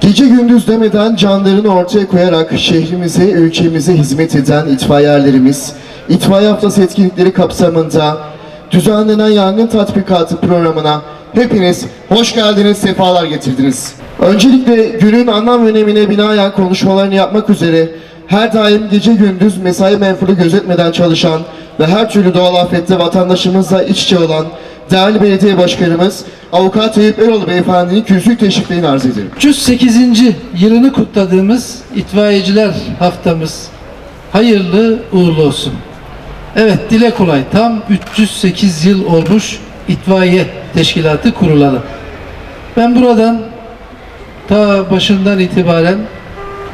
Gece gündüz demeden canlarını ortaya koyarak şehrimize, ülkemize hizmet eden itfaiyelerimiz, itfaiye haftası etkinlikleri kapsamında düzenlenen yangın tatbikatı programına hepiniz hoş geldiniz, sefalar getirdiniz. Öncelikle günün anlam önemine binaen konuşmalarını yapmak üzere her daim gece gündüz mesai menfuru gözetmeden çalışan ve her türlü doğal afette vatandaşımızla iç içe olan değerli belediye başkanımız Avukat Eyüp Eroğlu Beyefendi'nin kürsü teşriflerini arz ederim. 308. yılını kutladığımız itfaiyeciler haftamız hayırlı uğurlu olsun. Evet dile kolay tam 308 yıl olmuş itfaiye teşkilatı kurulalı. Ben buradan ta başından itibaren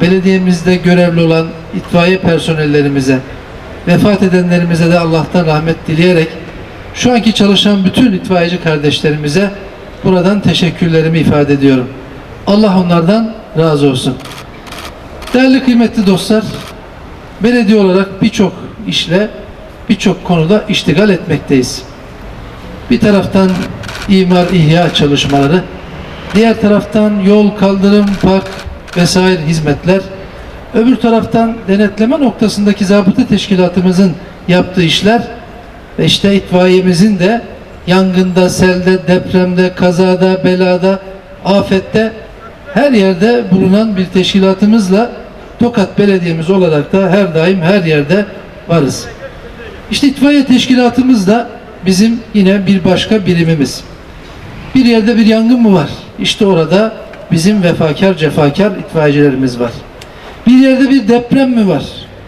belediyemizde görevli olan itfaiye personellerimize, vefat edenlerimize de Allah'tan rahmet dileyerek şu anki çalışan bütün itfaiyeci kardeşlerimize buradan teşekkürlerimi ifade ediyorum. Allah onlardan razı olsun. Değerli kıymetli dostlar, belediye olarak birçok işle, birçok konuda iştigal etmekteyiz. Bir taraftan imar ihya çalışmaları, diğer taraftan yol, kaldırım, park vesaire hizmetler, öbür taraftan denetleme noktasındaki zabıta teşkilatımızın yaptığı işler ve işte itfaiyemizin de yangında, selde, depremde, kazada, belada, afette her yerde bulunan bir teşkilatımızla Tokat Belediyemiz olarak da her daim her yerde varız. İşte itfaiye teşkilatımız da bizim yine bir başka birimimiz. Bir yerde bir yangın mı var? İşte orada bizim vefakar, cefakar itfaiyecilerimiz var. Bir yerde bir deprem mi var?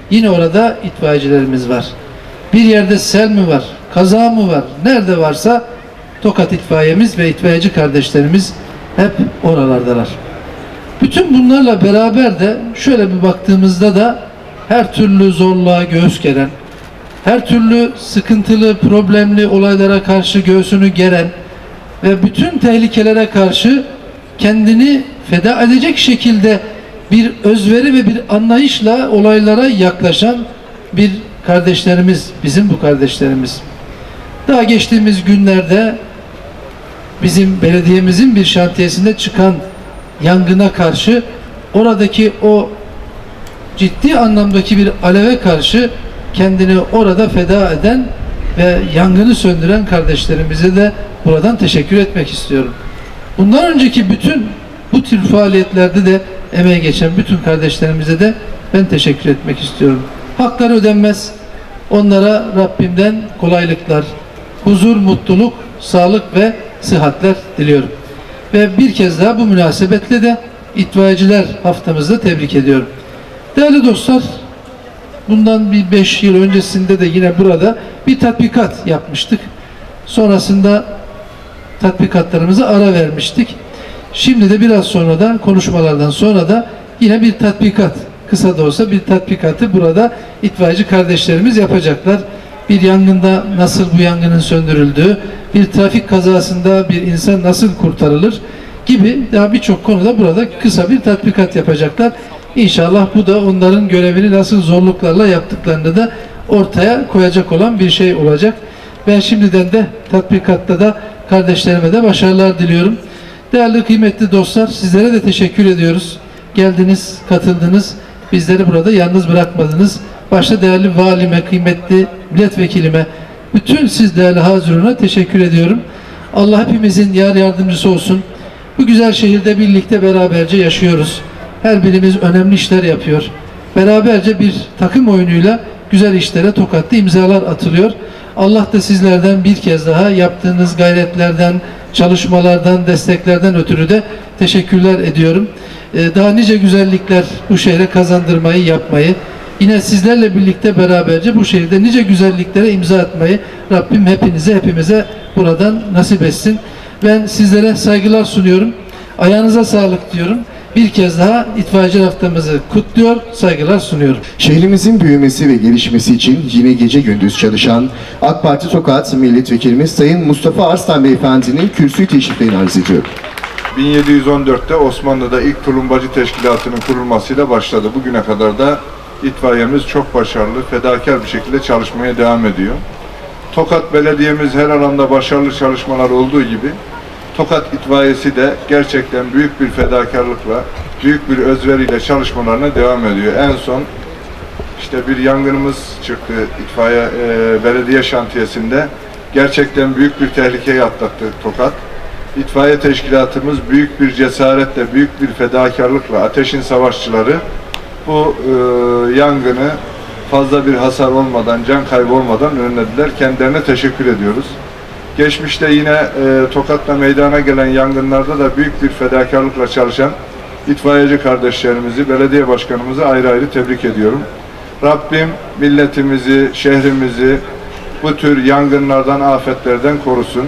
Yine orada itfaiyecilerimiz var. Bir yerde sel mi var? Kaza mı var? Nerede varsa Tokat itfaiyemiz ve itfaiyeci kardeşlerimiz hep oralardalar. Bütün bunlarla beraber de şöyle bir baktığımızda da her türlü zorluğa göğüs geren, her türlü sıkıntılı, problemli olaylara karşı göğsünü geren ve bütün tehlikelere karşı kendini feda edecek şekilde bir özveri ve bir anlayışla olaylara yaklaşan bir kardeşlerimiz, bizim bu kardeşlerimiz. Daha geçtiğimiz günlerde bizim belediyemizin bir şantiyesinde çıkan yangına karşı oradaki o ciddi anlamdaki bir aleve karşı kendini orada feda eden ve yangını söndüren kardeşlerimize de buradan teşekkür etmek istiyorum. Bundan önceki bütün bu tür faaliyetlerde de emeği geçen bütün kardeşlerimize de ben teşekkür etmek istiyorum. Hakları ödenmez. Onlara Rabbimden kolaylıklar, huzur, mutluluk, sağlık ve sıhhatler diliyorum. Ve bir kez daha bu münasebetle de itfaiyeciler haftamızda tebrik ediyorum. Değerli dostlar, bundan bir beş yıl öncesinde de yine burada bir tatbikat yapmıştık. Sonrasında tatbikatlarımıza ara vermiştik. Şimdi de biraz sonra da konuşmalardan sonra da yine bir tatbikat kısa da olsa bir tatbikatı burada itfaiyeci kardeşlerimiz yapacaklar. Bir yangında nasıl bu yangının söndürüldüğü, bir trafik kazasında bir insan nasıl kurtarılır gibi daha birçok konuda burada kısa bir tatbikat yapacaklar. İnşallah bu da onların görevini nasıl zorluklarla yaptıklarını da ortaya koyacak olan bir şey olacak. Ben şimdiden de tatbikatta da kardeşlerime de başarılar diliyorum. Değerli kıymetli dostlar sizlere de teşekkür ediyoruz. Geldiniz, katıldınız. Bizleri burada yalnız bırakmadınız. Başta değerli valime, kıymetli milletvekilime, bütün siz değerli hazırına teşekkür ediyorum. Allah hepimizin yar yardımcısı olsun. Bu güzel şehirde birlikte beraberce yaşıyoruz. Her birimiz önemli işler yapıyor. Beraberce bir takım oyunuyla güzel işlere tokatlı imzalar atılıyor. Allah da sizlerden bir kez daha yaptığınız gayretlerden, çalışmalardan, desteklerden ötürü de teşekkürler ediyorum. Ee, Daha nice güzellikler bu şehre kazandırmayı, yapmayı, yine sizlerle birlikte beraberce bu şehirde nice güzelliklere imza atmayı Rabbim hepinize, hepimize buradan nasip etsin. Ben sizlere saygılar sunuyorum. Ayağınıza sağlık diyorum. Bir kez daha itfaiyeci haftamızı kutluyor, saygılar sunuyorum. Şehrimizin büyümesi ve gelişmesi için yine gece gündüz çalışan AK Parti Tokat Milletvekilimiz Sayın Mustafa Arslan Beyefendi'nin kürsü teşriflerini arz ediyorum. 1714'te Osmanlı'da ilk tulumbacı teşkilatının kurulmasıyla başladı. Bugüne kadar da itfaiyemiz çok başarılı, fedakar bir şekilde çalışmaya devam ediyor. Tokat Belediye'miz her alanda başarılı çalışmalar olduğu gibi Tokat itfaiyesi de gerçekten büyük bir fedakarlıkla, büyük bir özveriyle çalışmalarına devam ediyor. En son işte bir yangınımız çıktı itfaiye e, belediye şantiyesinde. Gerçekten büyük bir tehlikeyi atlattı Tokat. İtfaiye teşkilatımız büyük bir cesaretle, büyük bir fedakarlıkla ateşin savaşçıları bu e, yangını fazla bir hasar olmadan, can kaybı olmadan önlediler. Kendilerine teşekkür ediyoruz. Geçmişte yine e, Tokat'ta meydana gelen yangınlarda da büyük bir fedakarlıkla çalışan itfaiyeci kardeşlerimizi, belediye başkanımızı ayrı ayrı tebrik ediyorum. Rabbim milletimizi, şehrimizi bu tür yangınlardan, afetlerden korusun.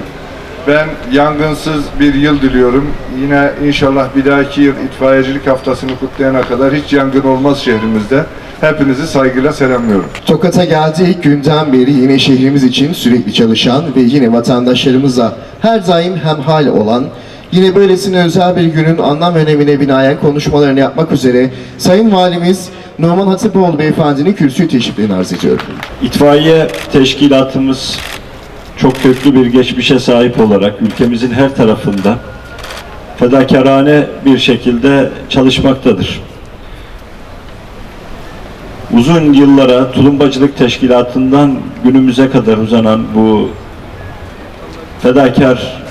Ben yangınsız bir yıl diliyorum. Yine inşallah bir dahaki yıl itfaiyecilik haftasını kutlayana kadar hiç yangın olmaz şehrimizde. Hepinizi saygıyla selamlıyorum. Tokat'a geldiği ilk günden beri yine şehrimiz için sürekli çalışan ve yine vatandaşlarımızla her daim hemhal olan, yine böylesine özel bir günün anlam ve önemine binaen konuşmalarını yapmak üzere Sayın Valimiz Numan Hatipoğlu Beyefendi'nin kürsü teşriflerini arz ediyorum. İtfaiye teşkilatımız çok köklü bir geçmişe sahip olarak ülkemizin her tarafında fedakarane bir şekilde çalışmaktadır. Uzun yıllara tulumbacılık teşkilatından günümüze kadar uzanan bu fedakar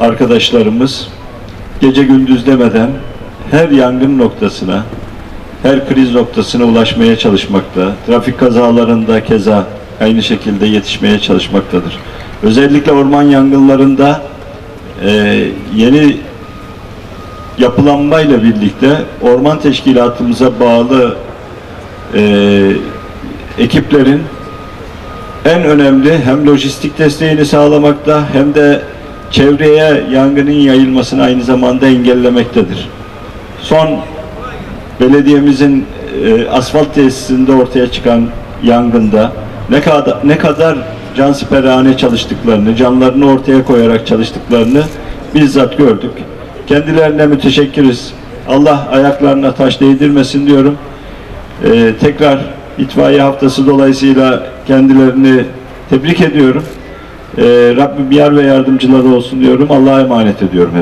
arkadaşlarımız gece gündüz demeden her yangın noktasına, her kriz noktasına ulaşmaya çalışmakta. Trafik kazalarında keza aynı şekilde yetişmeye çalışmaktadır. Özellikle orman yangınlarında e, yeni yapılanmayla birlikte orman teşkilatımıza bağlı e, ekiplerin en önemli hem lojistik desteğini sağlamakta hem de çevreye yangının yayılmasını aynı zamanda engellemektedir. Son belediyemizin e, asfalt tesisinde ortaya çıkan yangında ne kadar ne kadar cansiperane çalıştıklarını, canlarını ortaya koyarak çalıştıklarını bizzat gördük. Kendilerine müteşekkiriz. Allah ayaklarına taş değdirmesin diyorum. E, tekrar itfaiye haftası dolayısıyla kendilerini tebrik ediyorum. E, Rabbim yar ve yardımcıları olsun diyorum. Allah'a emanet ediyorum hep.